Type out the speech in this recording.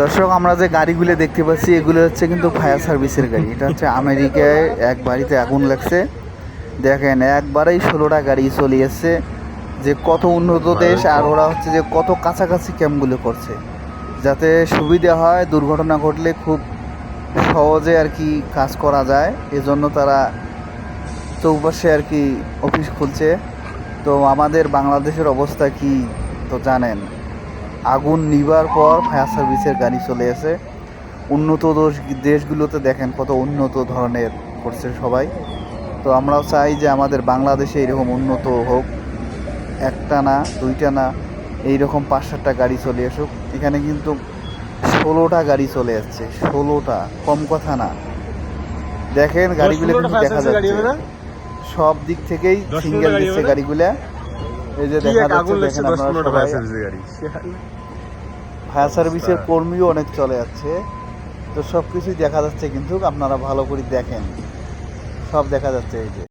দর্শক আমরা যে গাড়িগুলো দেখতে পাচ্ছি এগুলো হচ্ছে কিন্তু ফায়ার সার্ভিসের গাড়ি। এটা হচ্ছে আমেরিকায় এক বাড়িতে আগুন লাগছে। দেখেন একবারেই ষোলোটা গাড়ি চলে এসছে। যে কত উন্নত দেশ আর ওরা হচ্ছে যে কত কাছাকাছি ক্যাম্পগুলো করছে। যাতে সুবিধা হয় দুর্ঘটনা ঘটলে খুব সহজে আর কি কাজ করা যায়। এজন্য তারা চৌপাশে আর কি অফিস খুলছে। তো আমাদের বাংলাদেশের অবস্থা কি তো জানেন। আগুন নিবার পর ফায়ার সার্ভিসের গাড়ি চলে এসে উন্নত দেশগুলোতে দেখেন কত উন্নত ধরনের করছে সবাই। তো আমরাও চাই যে আমাদের বাংলাদেশে এরকম উন্নত হোক। একটা না দুইটা না এইরকম পাঁচ সাতটা গাড়ি চলে আসুক এখানে কিন্তু ষোলোটা গাড়ি চলে যাচ্ছে ষোলোটা কম কথা না। দেখেন গাড়িগুলো কিন্তু দেখা যাচ্ছে। সব দিক থেকেই সিঙ্গেল দিচ্ছে গাড়িগুলা। এই যে দেখা যাচ্ছে ফায়ার সার্ভিসের। কর্মীও অনেক চলে যাচ্ছে। তো সব কিছুই দেখা যাচ্ছে কিন্তু আপনারা ভালো করে দেখেন। সব দেখা যাচ্ছে এই যে।